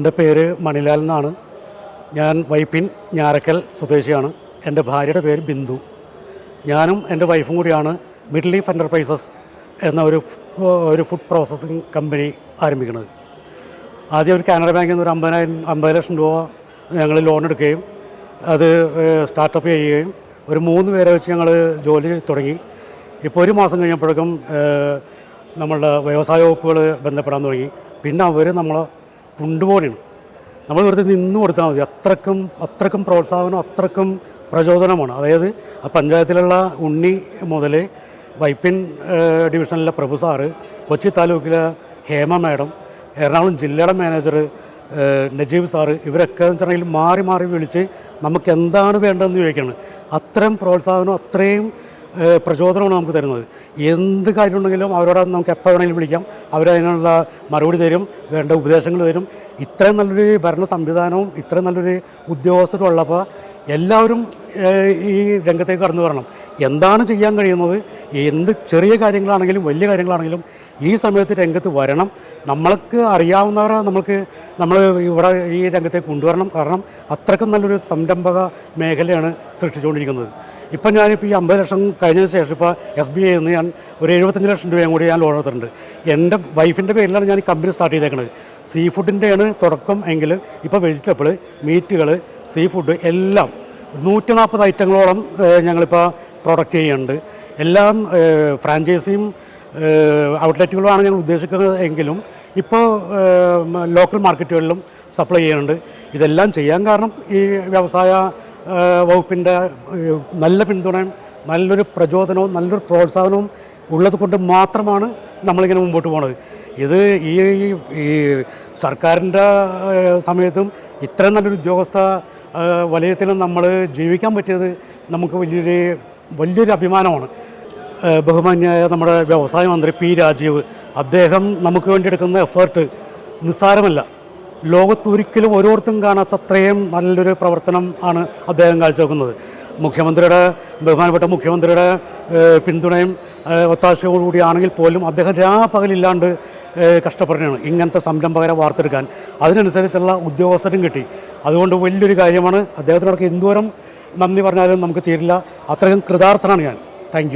എന്റെ പേര് മണിലാൽ എന്നാണ്. ഞാൻ വൈപ്പിൻ ഞാരക്കൽ സ്വദേശിയാണ്. എന്റെ ഭാര്യയുടെ പേര് ബിന്ദു. ഞാനും എന്റെ വൈഫും കൂടിയാണ് മിഡിൽ ലീഫ് എന്റർപ്രൈസസ് എന്ന ഒരു ഒരു ഫുഡ് പ്രോസസ്സിംഗ് കമ്പനി ആരംഭിക്കുന്നത്. ആദ്യം ഒരു കാനറ ബാങ്കിൽ നിന്ന് ഒരു അമ്പതിനായിരം അമ്പത് ലക്ഷം രൂപ ഞങ്ങൾ ലോൺ എടുക്കുകയും അത് സ്റ്റാർട്ടപ്പ് ചെയ്യുകയും ഒരു മൂന്ന് പേരെ വെച്ച് ഞങ്ങൾ ജോലി തുടങ്ങി. ഇപ്പോൾ ഒരു മാസം കഴിഞ്ഞപ്പോഴേക്കും നമ്മളുടെ വ്യവസായ വകുപ്പുകൾ ബന്ധപ്പെടാൻ തുടങ്ങി. പിന്നെ അവർ നമ്മളെ കൊണ്ടുപോകണമാണ് നമ്മൾ വെറുതെ നിന്ന് കൊടുത്താൽ മതി. അത്രക്കും അത്രക്കും പ്രോത്സാഹനം അത്രക്കും പ്രചോദനമാണ്. അതായത് ആ പഞ്ചായത്തിലുള്ള ഉണ്ണി മുതൽ വൈപ്പിൻ ഡിവിഷനിലെ പ്രഭു സാറ് കൊച്ചി താലൂക്കിലെ ഹേമ മാഡം എറണാകുളം ജില്ലയുടെ മാനേജർ നജീബ് സാറ് ഇവരൊക്കെ എന്ന് വെച്ചിട്ടുണ്ടെങ്കിൽ മാറി മാറി വിളിച്ച് നമുക്ക് എന്താണ് വേണ്ടതെന്ന് ചോദിക്കുകയാണ്. അത്രയും പ്രോത്സാഹനം അത്രയും പ്രചോദനമാണ് നമുക്ക് തരുന്നത്. എന്ത് കാര്യമുണ്ടെങ്കിലും അവരോട് നമുക്ക് എപ്പോൾ വേണമെങ്കിലും വിളിക്കാം. അവരതിനുള്ള മറുപടി തരും വേണ്ട ഉപദേശങ്ങൾ തരും. ഇത്രയും നല്ലൊരു ഭരണ സംവിധാനവും ഇത്രയും നല്ലൊരു ഉദ്യോഗസ്ഥരും ഉള്ളപ്പോൾ എല്ലാവരും ഈ രംഗത്തേക്ക് കടന്നു വരണം. എന്താണ് ചെയ്യാൻ കഴിയുന്നത്? എന്ത് ചെറിയ കാര്യങ്ങളാണെങ്കിലും വലിയ കാര്യങ്ങളാണെങ്കിലും ഈ സമയത്ത് രംഗത്ത് വരണം. നമ്മൾക്ക് അറിയാവുന്നവരെ നമ്മൾക്ക് നമ്മൾ ഇവിടെ ഈ രംഗത്തേക്ക് കൊണ്ടുവരണം. കാരണം അത്രക്കും നല്ലൊരു സംരംഭക മേഖലയാണ് സൃഷ്ടിച്ചുകൊണ്ടിരിക്കുന്നത്. ഇപ്പം ഞാനിപ്പോൾ ഈ അമ്പത് ലക്ഷം കഴിഞ്ഞതിന് ശേഷം ഇപ്പോൾ എസ് ബി ഐ നിന്ന് ഞാൻ ഒരു എഴുപത്തഞ്ച് ലക്ഷം രൂപയും കൂടി ഞാൻ ലോൺ എടുത്തിട്ടുണ്ട്. എന്റെ വൈഫിന്റെ പേരിലാണ് ഞാൻ കമ്പനി സ്റ്റാർട്ട് ചെയ്തേക്കുന്നത് സീ ഫുഡിന്റെയാണ് തുടക്കം എങ്കിൽ ഇപ്പോൾ വെജിറ്റബിൾ മീറ്റുകൾ സീ ഫുഡ് എല്ലാം നൂറ്റി നാൽപ്പത് ഐറ്റങ്ങളോളം ഞങ്ങളിപ്പോൾ പ്രൊഡക്റ്റ് ചെയ്യുന്നുണ്ട്. എല്ലാം ഫ്രാഞ്ചൈസിയും ഔട്ട്ലെറ്റുകളുമാണ് ഞങ്ങൾ ഉദ്ദേശിക്കുന്നത് എങ്കിലും ഇപ്പോൾ ലോക്കൽ മാർക്കറ്റുകളിലും സപ്ലൈ ചെയ്യുന്നുണ്ട്. ഇതെല്ലാം ചെയ്യാൻ കാരണം ഈ വ്യവസായ വകുപ്പിന്റെ നല്ല പിന്തുണയും നല്ലൊരു പ്രചോദനവും നല്ലൊരു പ്രോത്സാഹനവും ഉള്ളത് കൊണ്ട് മാത്രമാണ് നമ്മളിങ്ങനെ മുമ്പോട്ട് പോകുന്നത് ഇത് ഈ ഈ സർക്കാരിന്റെ സമയത്തും ഇത്രയും നല്ലൊരു ഉദ്യോഗസ്ഥ വലയത്തിലും നമ്മൾ ജീവിക്കാൻ പറ്റിയത് നമുക്ക് വലിയൊരു വലിയൊരു അഭിമാനമാണ്. ബഹുമാന്യായ നമ്മുടെ വ്യവസായ മന്ത്രി പി രാജീവ് അദ്ദേഹം നമുക്ക് വേണ്ടി എടുക്കുന്ന എഫേർട്ട് നിസ്സാരമല്ല. ലോകത്തൊരിക്കലും ഓരോരുത്തരും കാണാത്ത അത്രയും നല്ലൊരു പ്രവർത്തനം ആണ് അദ്ദേഹം കാഴ്ചവെക്കുന്നത്. മുഖ്യമന്ത്രിയുടെ ബഹുമാനപ്പെട്ട മുഖ്യമന്ത്രിയുടെ പിന്തുണയും ഒത്താശയോടുകൂടിയാണെങ്കിൽ പോലും അദ്ദേഹം രാപകലില്ലാണ്ട് ഏഹ്, കഷ്ടപ്പെടുകയാണ്. ഇങ്ങനത്തെ സംരംഭകരെ വാർത്തെടുക്കാൻ. അതിനനുസരിച്ചുള്ള ഉദ്യോഗസ്ഥരും കിട്ടി. അതുകൊണ്ട് വലിയൊരു കാര്യമാണ് അദ്ദേഹത്തിനോടൊക്കെ എന്തോരം നന്ദി പറഞ്ഞാലും നമുക്ക് തീരില്ല. അത്രയും കൃതാർത്ഥനാണ് ഞാൻ. താങ്ക്